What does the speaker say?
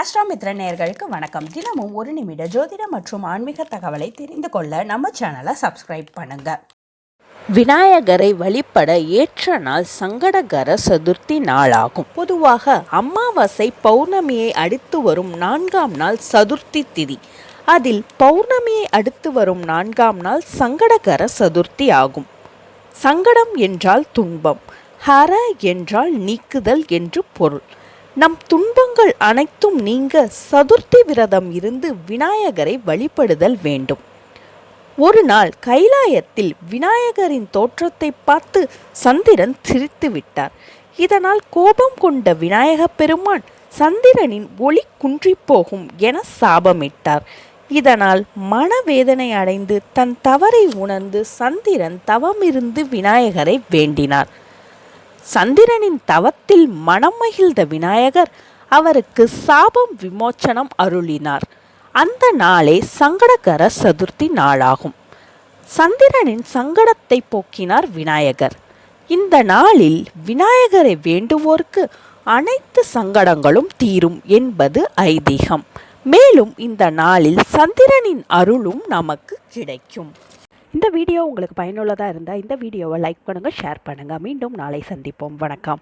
அஸ்ட்ராமித்ர நேர்களுக்கு வணக்கம். தினமும் ஒரு நிமிட ஜோதிட மற்றும் ஆன்மீக தகவலை தெரிந்து கொள்ள நம்ம சேனலை சப்ஸ்கிரைப் பண்ணுங்க. விநாயகரை வழிபட ஏற்ற நாள் சங்கடகர சதுர்த்தி நாளாகும். பொதுவாக அமாவாசை பௌர்ணமியை அடுத்து வரும் நான்காம் நாள் சதுர்த்தி திதி. அதில் பௌர்ணமியை அடுத்து வரும் நான்காம் நாள் சங்கடகர சதுர்த்தி ஆகும். சங்கடம் என்றால் துன்பம் ஹர என்றால் நீக்குதல் என்று பொருள். நம் துன்பங்கள் அனைத்தும் நீங்க சதுர்த்தி விரதம் இருந்து விநாயகரை வழிபடுதல் வேண்டும். ஒரு நாள் கைலாயத்தில் விநாயகரின் தோற்றத்தை பார்த்து சந்திரன் சிரித்து விட்டார். இதனால் கோபம் கொண்ட விநாயக பெருமான் சந்திரனின் ஒளி குன்றி போகும் என சாபமிட்டார். இதனால் மனவேதனை அடைந்து தன் தவறை உணர்ந்து சந்திரன் தவமிருந்து விநாயகரை வேண்டினார். சந்திரனின் தவத்தில் மனம் மகிழ்ந்த விநாயகர் அவருக்கு சாபம் விமோச்சனம் அருளினார். அந்த நாளே சங்கடகர சதுர்த்தி நாளாகும். சந்திரனின் சங்கடத்தை போக்கினார் விநாயகர். இந்த நாளில் விநாயகரை வேண்டுவோருக்கு அனைத்து சங்கடங்களும் தீரும் என்பது ஐதீகம். மேலும் இந்த நாளில் சந்திரனின் அருளும் நமக்கு கிடைக்கும். இந்த வீடியோ உங்களுக்கு பயனுள்ளதாக இருந்தால் இந்த வீடியோவை லைக் பண்ணுங்கள் ஷேர் பண்ணுங்கள் மீண்டும் நாளை சந்திப்போம். வணக்கம்.